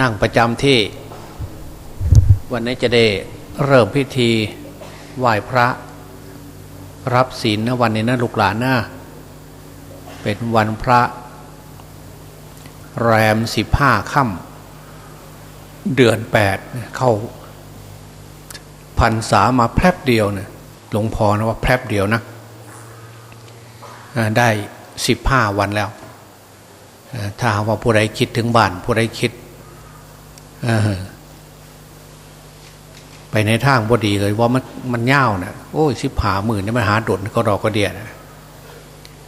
นั่งประจำที่ วันนี้จะได้เริ่มพิธีไหว้พระ รับศีลนะวันนี้นะลูกหลานนะเป็นวันพระ แรมสิบห้าค่ำเดือนแปดเข้าพรรษามาแพรบเดียวเนี่ยหลวงพ่อนะว่าแพรบเดียวนะได้สิบห้าวันแล้วถ้าว่าผู้ใดคิดถึงบ้านผู้ใดคิด ไปในทางบดีเลยว่ามันมันเง่าวนะโอ้ยสิบหาหมื่นนี่มันหาดดก็ดอกก็เดียนะ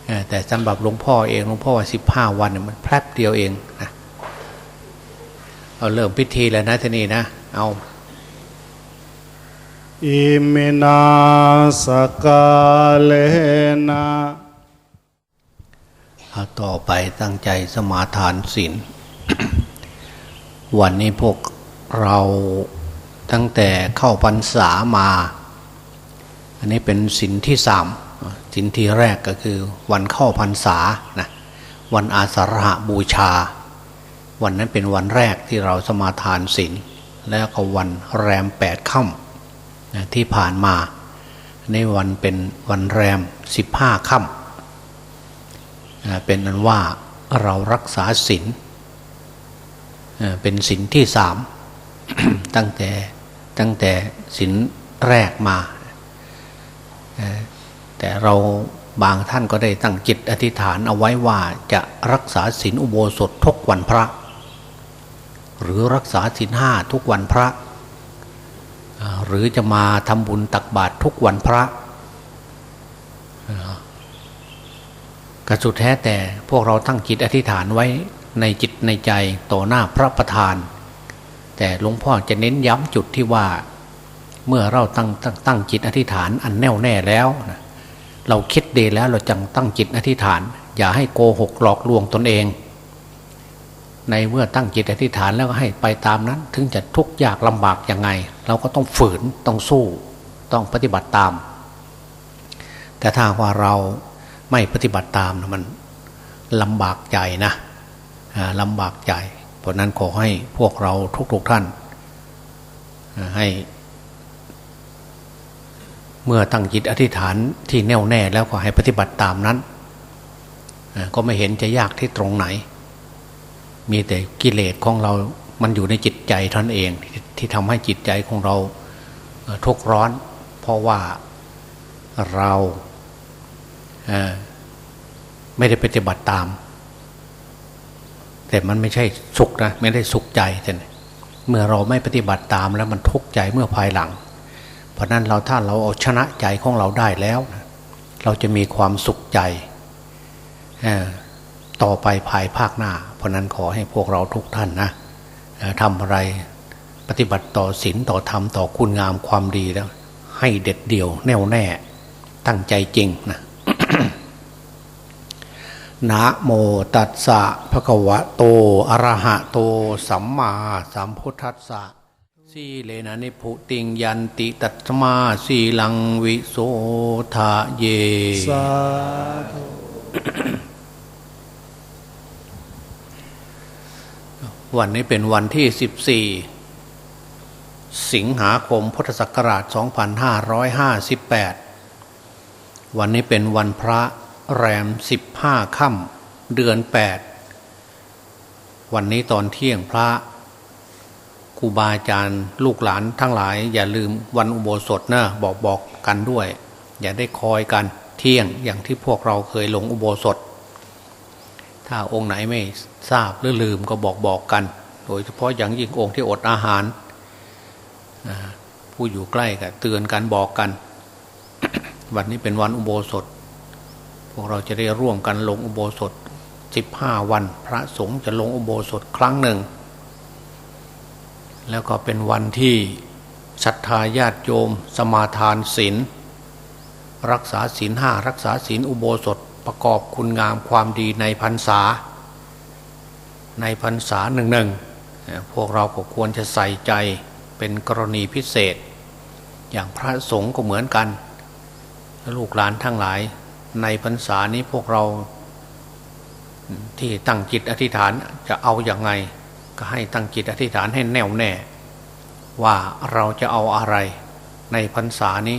เออแต่สำหรับหลวงพ่อเองหลวงพ่อว่าสิบห้าวันเนี่ยมันแพรบเดียวเองนะเอาเริ่มพิธีแล้วนะทีนี้นะ เอาอิมินาสกาเลนะเอาต่อไปตั้งใจสมาทานศีล วันนี้พวกเราตั้งแต่เข้าพรรษามา อันนี้เป็นศีลที่สามศีลที่แรกก็คือวันเข้าพรรษานะวันอาสาฬหบูชา วันนั้นเป็นวันแรกที่เราสมาทานศีลแล้วก็วันแรมแปดค่ำนะที่ผ่านมา ในวันเป็นวันแรมสิบห้าค่ำเป็นนั้นว่าเรารักษาศีล เป็นศีลที่สามตั้งแต่ตั้งแต่ศีลแรกมา แต่เราบางท่านก็ได้ตั้งจิตอธิษฐานเอาไว้ว่าจะรักษาศีลอุโบสถทุกวันพระ หรือรักษาศีลห้าทุกวันพระ หรือจะมาทำบุญตักบาตรทุกวันพระกระสุดแท้แต่พวกเราตั้งจิตอธิษฐานไว้ ในจิตในใจต่อหน้าพระประธาน แต่หลวงพ่อจะเน้นย้ำจุดที่ว่า เมื่อเราตั้งตั้งตั้งจิตอธิษฐานอันแน่วแน่แล้วนะเราคิดดีแล้วเราจังตั้งจิตอธิษฐาน อย่าให้โกหกหลอกลวงตนเอง ในเมื่อตั้งจิตอธิษฐานแล้วก็ให้ไปตามนั้น ถึงจะทุกข์ยากลำบากยังไง เราก็ต้องฝืนต้องสู้ต้องปฏิบัติตาม แต่ถ้าว่าเราไม่ปฏิบัติตามนะมันลำบากใจนะ ลำบากใจ เพราะนั้นขอให้พวกเราทุกๆท่าน ให้ เมื่อตั้งจิตอธิษฐานที่แน่วแน่แล้วก็ให้ปฏิบัติตามนั้น ก็ไม่เห็นจะยากที่ตรงไหน มีแต่กิเลสของเรา มันอยู่ในจิตใจท่านเองที่ที่ทำให้จิตใจของเราทุกข์ร้อน เพราะว่าเราไม่ได้ปฏิบัติตาม แต่มันไม่ใช่สุขนะไม่ได้สุขใจแต่เมื่อเราไม่ปฏิบัติตามแล้วมันทุกข์ใจเมื่อภายหลัง เพราะนั้นเราถ้าเราเอาชนะใจของเราได้แล้วนะเราจะมีความสุขใจต่อไปภายภาคหน้า เพราะนั้นขอให้พวกเราทุกท่านนะทำอะไรปฏิบัติต่อศีลต่อธรรมต่อคุณงามความดีแล้ว ให้เด็ดเดี่ยวแน่วแน่ตั้งใจจริงนะ นะโมตัสสะภะคะวะโตอะระหะโต สัมมาสัมพุทธัสสะสีเลนะนิพุติงยันติตัตมาสีลังวิโสทะเยสาธุวันนี้เป็นวันที่ 14 สิงหาคมพุทธศักราช 2558 วันนี้เป็นวันพระ แรม15ค่ำเดือน8วันนี้ตอนเที่ยงพระครูบาอาจารย์ลูกหลานทั้งหลาย อย่าลืมวันอุโบสถนะบอกบอกกันด้วย อย่าได้คอยกันเที่ยงอย่างที่พวกเราเคยลงอุโบสถ ถ้าองค์ไหนไม่ทราบหรือลืมก็บอกบอกกัน โดยเฉพาะอย่างยิ่งองค์ที่อดอาหาร ผู้อยู่ใกล้ก็เตือนกันบอกกัน วันนี้เป็นวันอุโบสถ พวกเราจะได้ร่วมกันลงอุโบสถ15วัน พระสงฆ์จะลงอุโบสถครั้งหนึ่ง แล้วก็เป็นวันที่ศรัทธาญาติโยม สมาทานศีลรักษาศีลห้ารักษาศีลอุโบสถประกอบคุณงามความดีในพรรษา ในพรรษาหนึ่งหนึ่งพวกเราก็ควรจะใส่ใจเป็นกรณีพิเศษ อย่างพระสงฆ์ก็เหมือนกัน ลูกหลานทั้งหลาย ในพรรษานี้พวกเราที่ตั้งจิตอธิษฐานจะเอาอย่างไง ก็ให้ตั้งจิตอธิษฐานให้แน่วแน่ ว่าเราจะเอาอะไรในพรรษานี้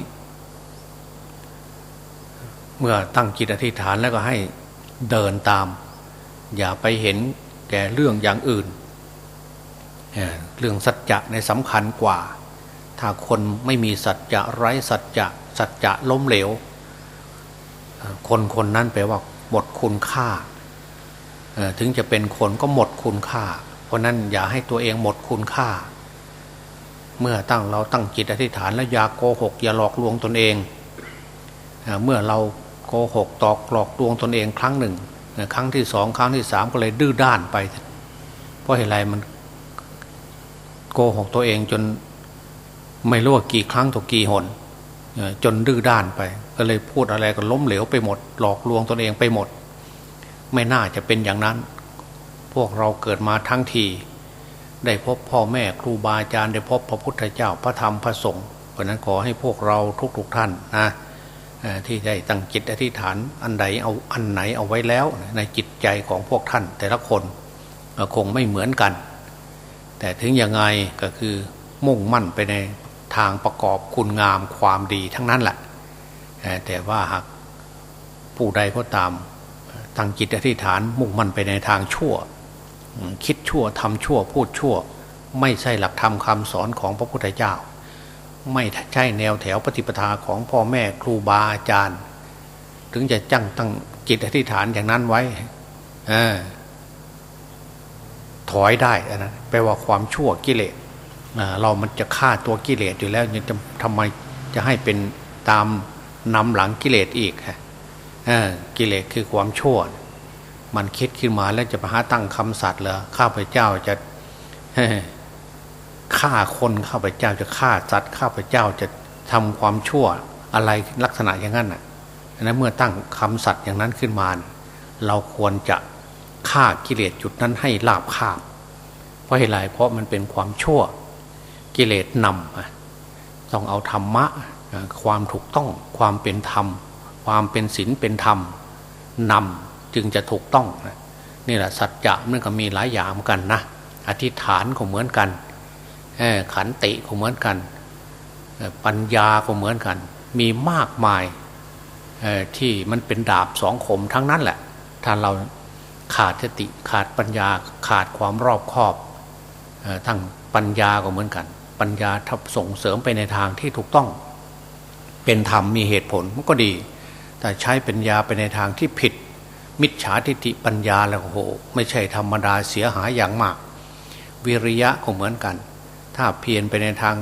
เมื่อตั้งจิตอธิษฐานแล้วก็ให้เดินตาม อย่าไปเห็นแก่เรื่องอย่างอื่น เรื่องสัจจะในสำคัญกว่า ถ้าคนไม่มีสัจจะไร้สัจจะสัจจะล้มเหลว คนคนนั้นแปลว่าหมดคุณค่า ถึงจะเป็นคนก็หมดคุณค่า เพราะนั้นอย่าให้ตัวเองหมดคุณค่า เมื่อตั้งเราตั้งจิตอธิษฐานแล้วอย่าโกหกอย่าหลอกลวงตนเอง เมื่อเราโกหกตอกหลอกลวงตนเองครั้งหนึ่ง ครั้งที่สองครั้งที่สามก็เลยดื้อด้านไป เพราะเหตุไรมันโกหกตัวเองจนไม่รู้ว่ากี่ครั้งตัวกี่หน จนดื้อด้านไป ก็เลยพูดอะไรก็ล้มเหลวไปหมด หลอกลวงตนเองไปหมด ไม่น่าจะเป็นอย่างนั้น พวกเราเกิดมาทั้งที ได้พบพ่อแม่ครูบาอาจารย์ได้พบพระพุทธเจ้าพระธรรมพระสงฆ์เพราะนั้นขอให้พวกเราทุกๆทท่านนะที่ได้ตั้งจิตอธิษฐานอันใดเอาอันไหนเอาไว้แล้ว ในจิตใจของพวกท่าน แต่ละคนคงไม่เหมือนกัน แต่ถึงยังไงก็คือมุ่งมั่นไปใน ทางประกอบคุณงามความดีทั้งนั้นแหละแต่ว่าหากผู้ใดก็ตามตั้งจิตอธิษฐานมุ่งมั่นไปในทางชั่ว คิดชั่วทำชั่วพูดชั่ว ไม่ใช่หลักธรรมคำสอนของพระพุทธเจ้า ไม่ใช่แนวแถวปฏิปทาของพ่อแม่ครูบาอาจารย์ ถึงจะจังตั้งจิตอธิษฐานอย่างนั้นไว้ถอยได้นะแปลว่าความชั่วกิเลส เรามันจะฆ่าตัวกิเลสอยู่แล้วยังจะทำไมจะให้เป็นตามนำหลังกิเลสอีกฮะกิเลสคือความชั่ว มันคิดขึ้นมาแล้วจะมาหาตั้งคำสัตว์เหรอข้าพเจ้าจะฆ่าคนข้าพเจ้าจะฆ่าสัตว์ข้าพเจ้าจะทำความชั่วอะไรลักษณะอย่างนั้นน่ะนั้นเมื่อตั้งคำสัตว์อย่างนั้นขึ้นมา เราควรจะฆ่ากิเลสจุดนั้นให้ลาบคาบเพราะเหตุไรเพราะมันเป็นความชั่ว กิเลสนำต้องเอาธรรมะความถูกต้องความเป็นธรรม ความเป็นศีลเป็นธรรมนำจึงจะถูกต้องนี่แหละสัจจะมันก็มีหลายอย่างเหมือนกันนะอธิษฐานก็เหมือนกันขันติก็เหมือนกัน ปัญญาก็เหมือนกัน มีมากมายที่มันเป็นดาบสองคมทั้งนั้นแหละ ถ้าเราขาดสติขาดปัญญาขาดความรอบคอบทั้งปัญญาก็เหมือนกัน ปัญญาทับส่งเสริมไปในทางที่ถูกต้อง เป็นธรรมมีเหตุผลมันก็ดี แต่ใช้ปัญญาไปในทางที่ผิด มิจฉาทิฏฐิปัญญาแล้วโห ไม่ใช่ธรรมดาเสียหายอย่างมาก วิริยะก็เหมือนกัน ถ้าเพียรไปในทาง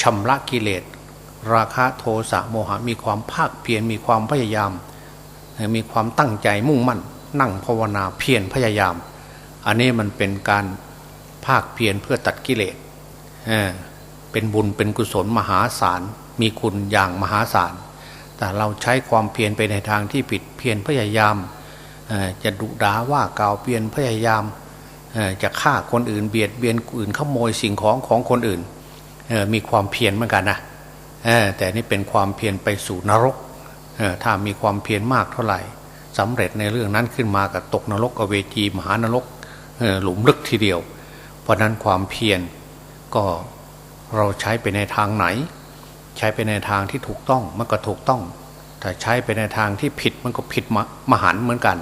ชำระกิเลส ราคะโทสะโมหะมีความภาคเพียรมีความพยายาม มีความตั้งใจมุ่งมั่น นั่งภาวนาเพียรพยายาม อันนี้มันเป็นการภาคเพียรเพื่อตัดกิเลส เป็นบุญเป็นกุศลมหาศาล มีคุณอย่างมหาศาล แต่เราใช้ความเพียรไปในทางที่ผิดเพียรพยายามจะดุด่าว่ากล่าวเพียรพยายามจะฆ่าคนอื่นเบียดเบียนอื่นขโมยสิ่งของของคนอื่นมีความเพียรเหมือนกันนะแต่นี่เป็นความเพียรไปสู่นรกถ้ามีความเพียรมากเท่าไหร่สำเร็จในเรื่องนั้นขึ้นมากับตกนรกอเวจีมหานรกหลุมลึกทีเดียว เพราะนั้นความเพียร ก็เราใช้ไปในทางไหน ใช้ไปในทางที่ถูกต้องมันก็ถูกต้อง แต่ใช้ไปในทางที่ผิดมันก็ผิดมหันเหมือนกัน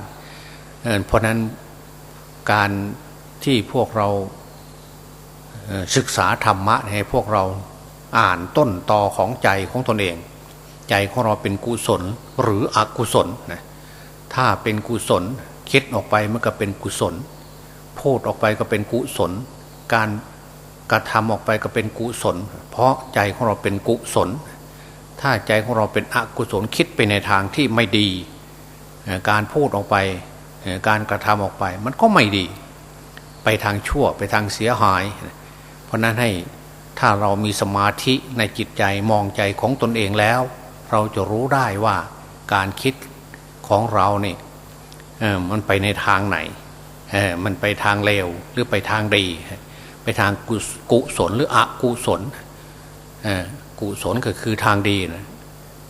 เพราะนั้นการที่พวกเราศึกษาธรรมะให้พวกเราอ่านต้นตอของใจของตนเอง ใจของเราเป็นกุศลหรืออกุศลนะถ้าเป็นกุศลคิดออกไปมันก็เป็นกุศล พูดออกไปก็เป็นกุศล การ กระทำออกไปก็เป็นกุศล เพราะใจของเราเป็นกุศล ถ้าใจของเราเป็นอกุศลคิดไปในทางที่ไม่ดี การพูดออกไปการกระทำออกไป มันก็ไม่ดี ไปทางชั่วไปทางเสียหาย เพราะนั้นให้ถ้าเรามีสมาธิในจิตใจมองใจของตนเองแล้ว เราจะรู้ได้ว่าการคิดของเราเนี่ยมันไปในทางไหนมันไปทางเลวหรือไปทางดี ไปทางกุศลหรืออกุศลกุศลก็คือทางดีนะ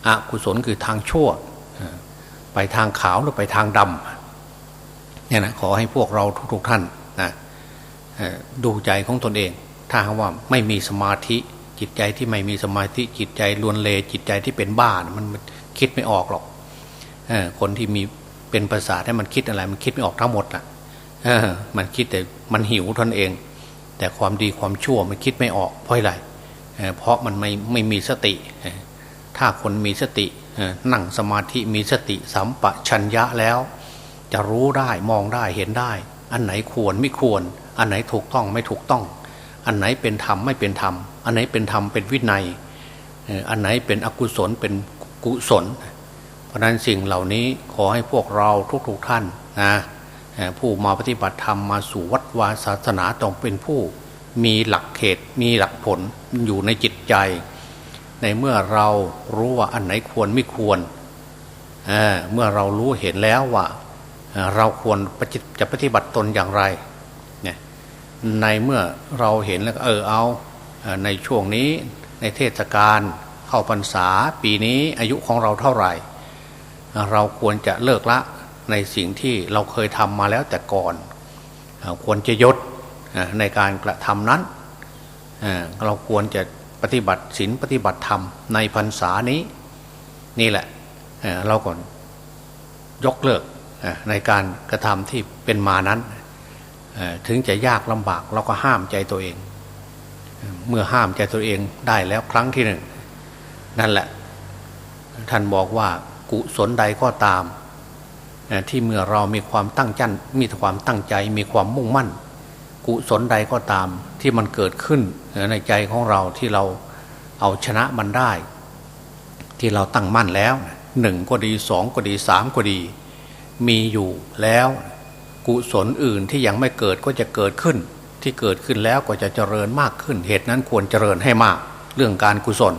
อกุศลคือทางชั่ว ไปทางขาวหรือไปทางดำเนี่ยนะขอให้พวกเราทุกๆท่านนะดูใจของตนเอง ถ้าว่าไม่มีสมาธิจิตใจที่ไม่มีสมาธิจิตใจลวนเลจิตใจที่เป็นบ้านะมันคิดไม่ออกหรอกคนที่มีเป็นประสาทให้มันคิดอะไร มันคิดไม่ออกทั้งหมดอะเออมันคิดแต่มันหิวทนเอง แต่ความดีความชั่วมันคิดไม่ออกเพราะอะไรเพราะมันไม่ไม่มีสติ ถ้าคนมีสตินั่งสมาธิมีสติสัมปชัญญะแล้ว จะรู้ได้มองได้เห็นได้ อันไหนควรไม่ควร อันไหนถูกต้องไม่ถูกต้อง อันไหนเป็นธรรมไม่เป็นธรรม อันไหนเป็นธรรมเป็นวินัยอันไหนเป็นอกุศลเป็นกุศล เพราะนั้นสิ่งเหล่านี้ขอให้พวกเราทุกๆท่านนะ ผู้มาปฏิบัติธรรมมาสู่วัดวาศาสนาต้องเป็นผู้มีหลักเขตมีหลักผลอยู่ในจิตใจ ในเมื่อเรารู้ว่าอันไหนควรไม่ควรเเมื่อเรารู้เห็นแล้วว่าเเราควรจะปฏิบัติตนอย่างไรเนี่ยในเมื่อเราเห็นแล้วเออเอาในช่วงนี้ในเทศกาลเข้าพรรษาปีนี้อายุของเราเท่าไหร่ เราควรจะเลิกละ ในสิ่งที่เราเคยทำมาแล้วแต่ก่อน ควรจะยดในการกระทำนั้น เราควรจะปฏิบัติศีลปฏิบัติธรรมในพรรษานี้นี่แหละเราก่อนยกเลิกในการกระทำที่เป็นมานั้น ถึงจะยากลำบากเราก็ห้ามใจตัวเอง เมื่อห้ามใจตัวเองได้แล้วครั้งที่หนึ่ง นั่นแหละ ท่านบอกว่ากุศลใดก็ตาม ที่เมื่อเรามีความตั้งใจมีความตั้งใจมีความมุ่งมั่น กุศลใดก็ตามที่มันเกิดขึ้นในใจของเราที่เราเอาชนะมันได้ ที่เราตั้งมั่นแล้วหนึ่งก็ดีสองก็ดีสามก็ดี มีอยู่แล้ว กุศลอื่นที่ยังไม่เกิดก็จะเกิดขึ้น ที่เกิดขึ้นแล้วก็จะเจริญมากขึ้น เหตุนั้นควรเจริญให้มาก เรื่องการกุศล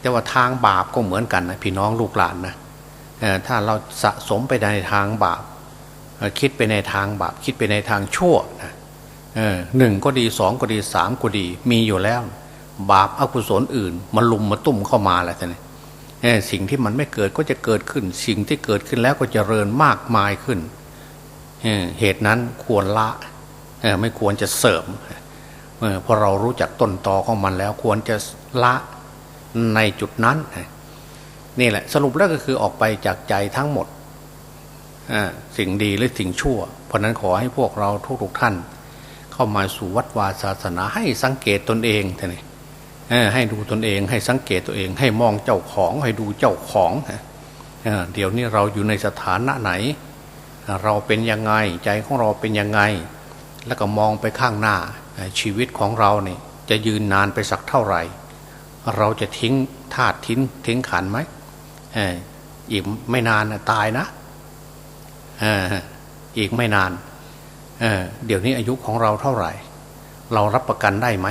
แต่ว่าทางบาปก็เหมือนกันนะพี่น้องลูกหลานนะ ถ้าเราสะสมไปในทางบาปคิดไปในทางบาปคิดไปในทางชั่วนะหนึ่งก็ดีสองก็ดีสามก็ดีมีอยู่แล้ว บาปอกุศลอื่นมันลุมมาตุ่มเข้ามาแล้วท่านสิ่งที่มันไม่เกิดก็จะเกิดขึ้น สิ่งที่เกิดขึ้นแล้วก็จเจริญมากมายขึ้นเหตุนั้นควรละไม่ควรจะเสริมเออเพราะเรารู้จักต้นตอของมันแล้วควรจะละในจุดนั้น นี่แหละสรุปแล้วก็คือออกไปจากใจทั้งหมดสิ่งดีหรือสิ่งชั่ว เพราะนั้นขอให้พวกเราทุกๆท่าน เข้ามาสู่วัดวาศาสนาให้สังเกตตนเองท่านี่เออให้ดูตนเอง ให้สังเกตตัวเอง ให้มองเจ้าของให้ดูเจ้าของเอเดี๋ยวนี้เราอยู่ในสถานะไหน เราเป็นยังไงใจของเราเป็นยังไง แล้วก็มองไปข้างหน้าชีวิตของเราเนี่ยจะยืนนานไปสักเท่าไหร่ เราจะทิ้งธาตุทิ้งทิ้งขันไหม อีกไม่นานตายนะอีกไม่นานเเดี๋ยวนี้อายุของเราเท่าไหร่ เรารับประกันได้ไหม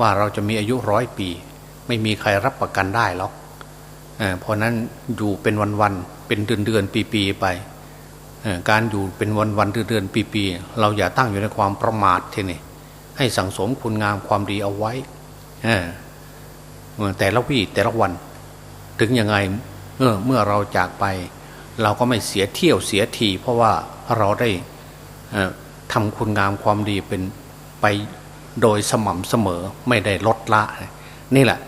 ว่าเราจะมีอายุร้อยปี ไม่มีใครรับประกันได้หรอกเเพราะนั้นอยู่เป็นวันๆเป็นเดือนเดือนปีปีไปการอยู่เป็นวันวันเดือนเดือนปีปีเราอย่าตั้งอยู่ในความประมาททีนี่ให้สั่งสมคุณงามความดีเอาไว้แต่ละวี่แต่ละวัน ถึงยังไง เมื่อเมื่อเราจากไป เราก็ไม่เสียเที่ยวเสียที เพราะว่าเราได้ออทำคุณงามความดีเป็นไปโดยสม่ำเสมอไม่ได้ลดละ นี่แหละ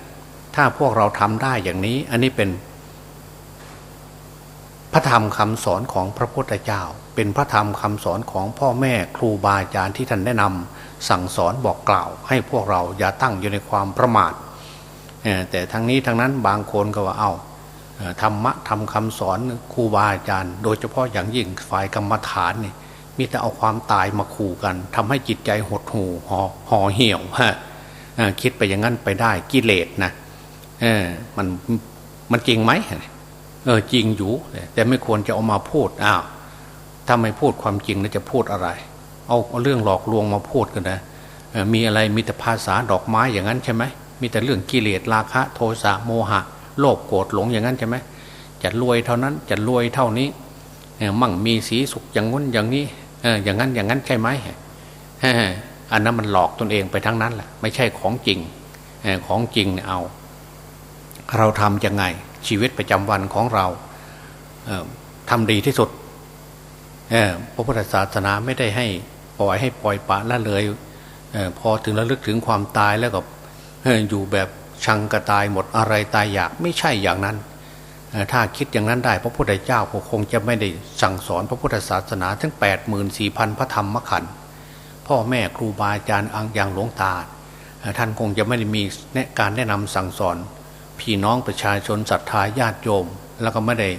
ถ้าพวกเราทำได้อย่างนี้ อันนี้เป็นพระธรรมคำสอนของพระพุทธเจ้า เป็นพระธรรมคำสอนของพ่อแม่ครูบาอาจารย์ที่ท่านแนะนำสั่งสอนบอกกล่าว ให้พวกเราอย่าตั้งอยู่ในความประมาทแต่ทั้งนี้ทั้งนั้นบางคนก็ว่าเอาเอ่อ ธรรมะทำคำสอนครูบาอาจารย์ โดยเฉพาะอย่างยิ่งฝ่ายกรรมฐานนี่มีแต่เอาความตายมาขู่กันทำให้จิตใจหดหูห่อห่อเหี่ยวฮะคิดไปอย่างนั้นไปได้กิเลสนะเออมันมันจริงไหมเออจริงอยู่ แต่ไม่ควรจะเอามาพูดอ้าวถ้าไม่พูดความจริงแล้วจะพูดอะไร เอาเรื่องหลอกลวงมาพูดกันนะมีอะไรมีแต่ภาษาดอกไม้อย่างนั้นใช่ไหมมีแต่เรื่องกิเลสราคะ โทสะโมหะ โลภโกรธหลงอย่างนั้นใช่ไหมจะรวยเท่านั้นจะรวยเท่านี้มั่งมีสีสุขอย่างนู้นอย่างนี้อย่างนั้นอย่างนั้นใช่ไหมอันนั้นมันหลอกตนเองไปทั้งนั้นแหละไม่ใช่ของจริงของจริงเอา เราทำยังไง ชีวิตประจำวันของเราทำดีที่สุดพระพุทธศาสนาไม่ได้ให้ปล่อยให้ปล่อยปะละเลยพอถึงระลึกถึงความตายแล้วก็อยู่แบบ ชังกระตายหมดอะไรตายอยากไม่ใช่อย่างนั้น ถ้าคิดอย่างนั้นได้ พระพุทธเจ้าก็คงจะไม่ได้สั่งสอนพระพุทธศาสนาทั้ง 8 4 0 0 0 0พระธรรมขันธ์พ่อแม่ครูบาอาจารย์อังอย่างหลวงตา ท่านคงจะไม่ได้มีการแนะนำสั่งสอน พี่น้องประชาชนศรัทธาญาติโยม แล้วก็ไม่ได้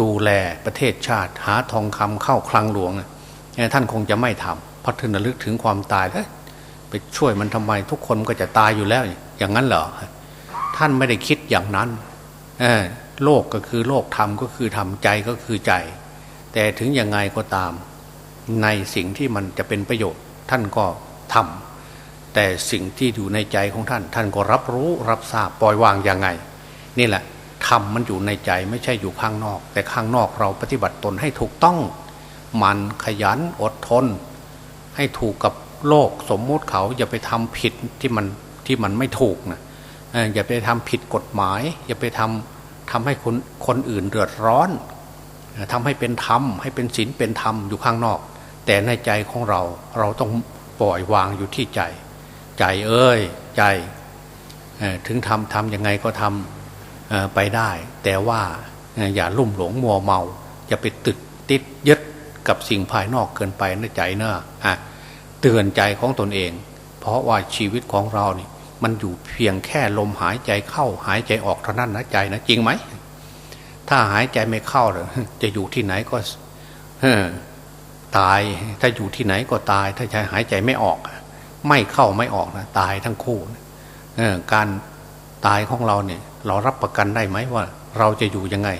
ดูแลประเทศชาติ หาทองคำเข้าคลังหลวง ท่านคงจะไม่ทำเพราะท่านระลึกถึงความตายแล้วไปช่วยมันทำไมทุกคนก็จะตายอยู่แล้ว อย่างนั้นเหรอท่านไม่ได้คิดอย่างนั้นโลกก็คือโลกธรรมก็คือธรรมใจก็คือใจ แต่ถึงยังไงก็ตาม ในสิ่งที่มันจะเป็นประโยชน์ ท่านก็ทำแต่สิ่งที่อยู่ในใจของท่าน ท่านก็รับรู้รับทราบปล่อยวางยังไง นี่แหละธรรมมันอยู่ในใจไม่ใช่อยู่ข้างนอก แต่ข้างนอกเราปฏิบัติตนให้ถูกต้อง มันขยันอดทน ให้ถูกกับโลกสมมุติเขาอย่าไปทำผิดที่มัน ที่มันไม่ถูกนะอย่าไปทำผิดกฎหมาย อย่าไปทำทำให้คนคนอื่นเดือดร้อนเอ่อทำให้เป็นธรรมให้เป็นศีลเป็นธรรมอยู่ข้างนอก แต่ในใจของเราเราต้องปล่อยวางอยู่ที่ใจ ใจเอ้ยใจถึงทำทำยังไงก็ทำไปได้ แต่ว่าอย่าลุ่มหลงมัวเมา อย่าไปติดติดยึดกับสิ่งภายนอกเกินไปนะใจเนอะอะเตือนใจของตนเอง เพราะว่าชีวิตของเรานี่ มันอยู่เพียงแค่ลมหายใจเข้าหายใจออกเท่านั้นนะใจนะจริงไหมถ้าหายใจไม่เข้าเลยจะอยู่ที่ไหนก็ตาย ถ้าอยู่ที่ไหนก็ตาย ถ้าใจหายใจไม่ออก ไม่เข้าไม่ออกนะตายทั้งคู่การตายของเราเนี่ย เรารับประกันได้ไหมว่า เราจะอยู่ยังไง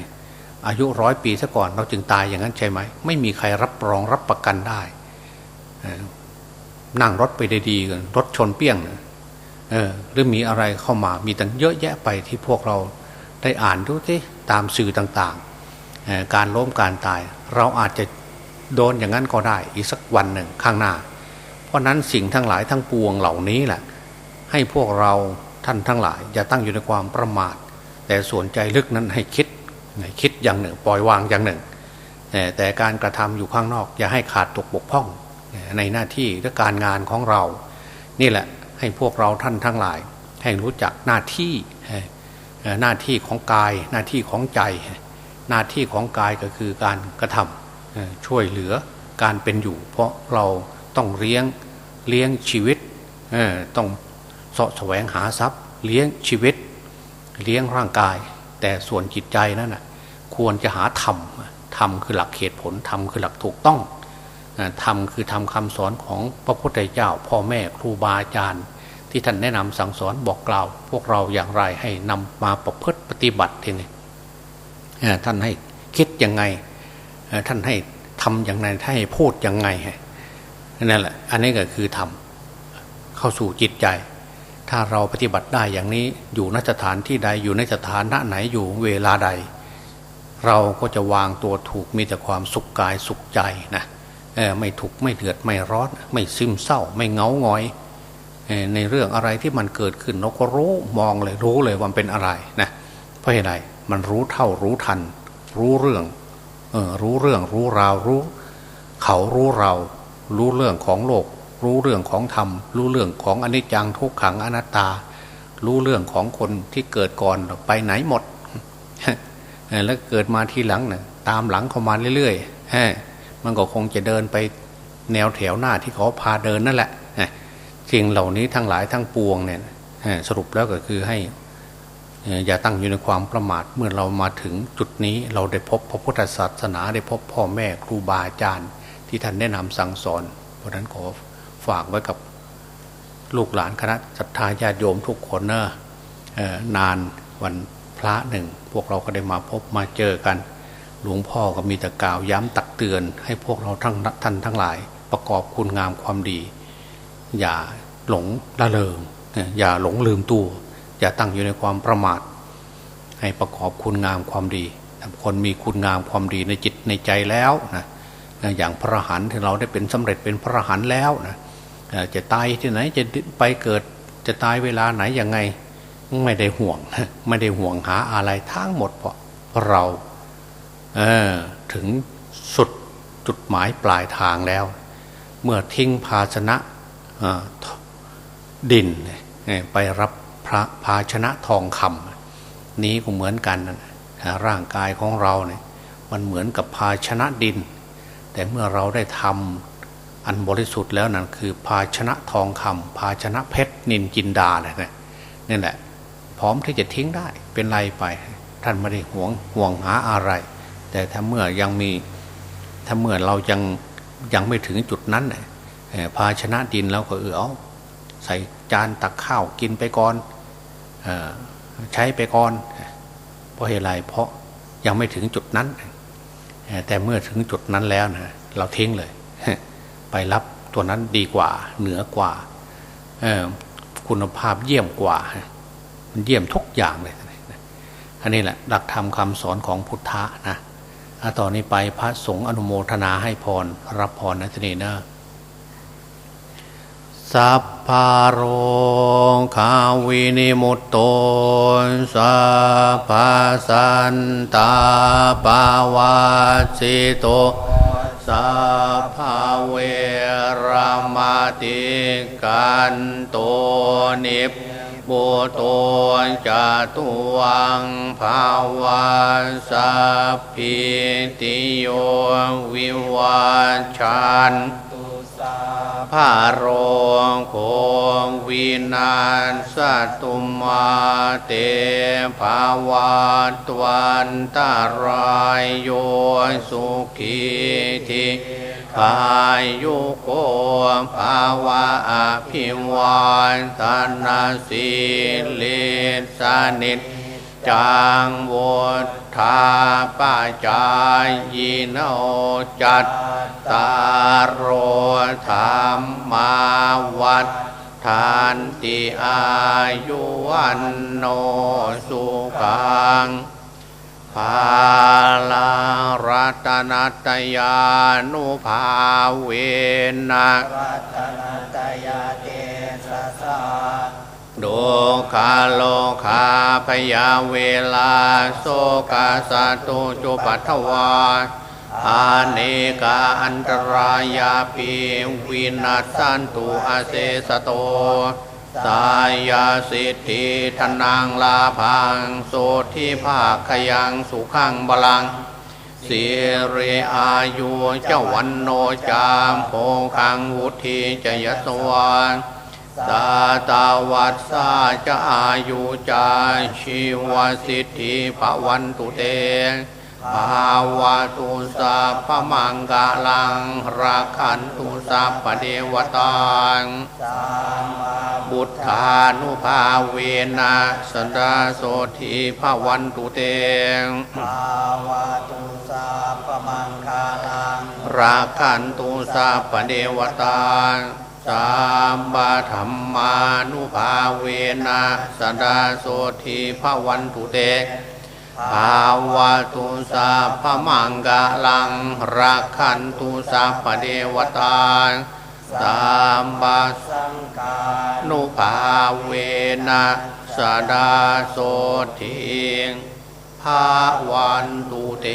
อายุร้อยปีซะก่อนเราจึงตายอย่างนั้นใช่ไหมไม่มีใครรับรองรับประกันได้นั่งรถไปได้ดีกันรถชนเปี้ยง เออหรือมีอะไรเข้ามามีตั้งเยอะแยะไปที่พวกเราได้อ่านดูที่ตามสื่อต่างๆ การล้มการตาย เราอาจจะโดนอย่างนั้นก็ได้อีกสักวันหนึ่งข้างหน้า เพราะนั้นสิ่งทั้งหลายทั้งปวงเหล่านี้แหละ ให้พวกเราท่านทั้งหลาย อย่าตั้งอยู่ในความประมาท แต่ส่วนใจลึกนั้นให้คิดให้คิดอย่างหนึ่ง ปล่อยวางอย่างหนึ่ง แต่แต่การกระทำอยู่ข้างนอก อย่าให้ขาดตกบกพร่องในหน้าที่และการงานของเรา นี่แหละ ให้พวกเราท่านทั้งหลาย ให้รู้จักหน้าที่หน้าที่ของกายหน้าที่ของใจ หน้าที่ของกายก็คือการกระทำเอ่อช่วยเหลือการเป็นอยู่ เพราะเราต้องเลี้ยงเลี้ยงชีวิตต้องเสาะแสวงหาทรัพย์ เลี้ยงชีวิต เลี้ยงร่างกาย แต่ส่วนจิตใจนั่นนะควรจะหาธรรมธรรมคือหลักเหตุผลธรรมคือหลักถูกต้อง ธรรมคือทำคำสอนของพระพุทธเจ้า พ่อแม่ครูบาอาจารย์ ที่ท่านแนะนำสั่งสอนบอกกล่าว พวกเราอย่างไรให้นำมาประพฤติปฏิบัติทีนี้ท่านให้คิดยังไงท่านให้ทำอย่างไรท่านให้พูดยังไงนั่นแหละอันนี้ก็คือทำเข้าสู่จิตใจ ถ้าเราปฏิบัติได้อย่างนี้อยู่นสถานที่ใดอยู่ในสถานะไหนอยู่เวลาใด เราก็จะวางตัวถูกมีแต่ความสุขกายสุขใจนะ ไม่ถูกข์ไม่เดือดไม่ร้อน ไม่ซึมเศร้า ไม่เงาหงอยอในเรื่องอะไรที่มันเกิดขึ้นเราก็รู้มองเลยรู้เลยว่ามันเป็นอะไรนะเพราะเหตุไรมันรู้เท่ารู้ทัน รู้เรื่องเออรู้เรื่องรู้ราวรู้ เขารู้เรา รู้เรื่องของโลก รู้เรื่องของธรรม รู้เรื่องของอนิจจังทุกขังอนัตตา รู้เรื่องของคนที่เกิดก่อนไปไหนหมดแล้วเกิดมาทีหลังเนี่ยตามหลังเข้ามาเรื่อยๆ มันก็คงจะเดินไปแนวแถวหน้าที่เขาพาเดินนั่นแหละสิ่งเหล่านี้ทั้งหลายทั้งปวงเนี่ยสรุปแล้วก็คือให้อย่าตั้งอยู่ในความประมาทเมื่อเรามาถึงจุดนี้เราได้พบพระพุทธศาสนาได้พบพ่อแม่ครูบาอาจารย์ ที่ท่านแนะนำสั่งสอน เพราะนั้นขอฝากไว้กับลูกหลานคณะศรัทธาญาติโยมทุกคนเนอะนานวันพระหนึ่ง พวกเราก็ได้มาพบมาเจอกัน หลวงพ่อก็มีแต่กล่าวย้ำตักเตือน ให้พวกเราทั้งท่านทั้งหลาย ประกอบคุณงามความดี อย่าหลงละเลงอย่าหลงลืมตัว อย่าตั้งอยู่ในความประมาท ให้ประกอบคุณงามความดีคนมีคุณงามความดีในจิตในใจแล้วนะอย่างพระหันที่เราได้เป็นสำเร็จเป็นพระหันแล้วนะจะตายที่ไหนจะไปเกิดจะตายเวลาไหนยังไง ไม่ได้ห่วง ไม่ได้ห่วงหาอะไรทั้งหมดเพราะเรา ถึงสุดจุดหมายปลายทางแล้ว เมื่อทิ้งภาชนะดินไปรับพระภาชนะทองคำนี้ก็เหมือนกันร่างกายของเราเนี่ยมันเหมือนกับภาชนะดิน แต่เมื่อเราได้ทำอันบริสุทธิ์แล้วนั่นคือภาชนะทองคำภาชนะเพชรนินจินดาเนี่ยนะนี่แหละ พร้อมที่จะทิ้งได้เป็นไรไป ท่านไม่ได้ห่วงห่วงหาอะไร แต่ถ้าเมื่อยังมีถ้าเมื่อเรายังยังไม่ถึงจุดนั้นเนี่ยเอ่อภาชนะดินแล้วก็เออเอาใส่จานตักข้าวกินไปก่อนอใช้ไปก่อน เพราะเหตุไรเพราะยังไม่ถึงจุดนั้น แต่เมื่อถึงจุดนั้นแล้วนะเราทิ้งเลย ไปรับตัวนั้นดีกว่า เหนือกว่าคุณภาพเยี่ยมกว่า มันเยี่ยมทุกอย่างเลยอันนี้แหละหลักธรรมคำสอนของพุทธะนะ ต่อนนี้ไปพระสงฆ์อนุโมทนาให้พร รับพรนะทีนี้นะสัพพาโรคาวินิมุตโตสัพพาสันตาปาวาสิโตสัพพาเวรามาติกันโตนิพ พุโตจาตุวังภาวะสัพพิติโยวิวัชชัน พาโรงโควินาศตุมาเตภาวะตวันตารายโยสุขีทิพายุโกภาวะอภิวันธนาสิเลสานิจ จังวุธาปจายโนจัตตารโอธรรมาวัฏทานติอายุวันโนสุขังภาลารัตนัตยานุภาเวนะรัตนตยาเตสสะ โดคาโลคาพยาเวลาโสกาสตุจุปัทวาอาเนกาอันตรายาปีวินัสสันตุอาเสสโตสายาสิทธิธนังลาพังโสทิภาคขยังสุขังบาลังสิริอายุเจ้าวันโนจามโพคังวุธีจยสวาน สาตาวัตสาจะอายุจาชีวสิทธิภวันตุเตภาวะตุสัพพมังกาลังราคันตุสัพพเดวตังบุตธานุภาเวนะสันดาโสธีภวันตุเตงภาวะตุสัพพมังคาลังราคันตุสัพพเดวตา สัมบาธรรมานุภาเวนะสันดาโสธีภวันตุเตภาวะตุสัพมังกาลังราคันตุสัพพเดวตาสัมบาสังกานุภาเวนะสดาโสทิงภาวันตุเต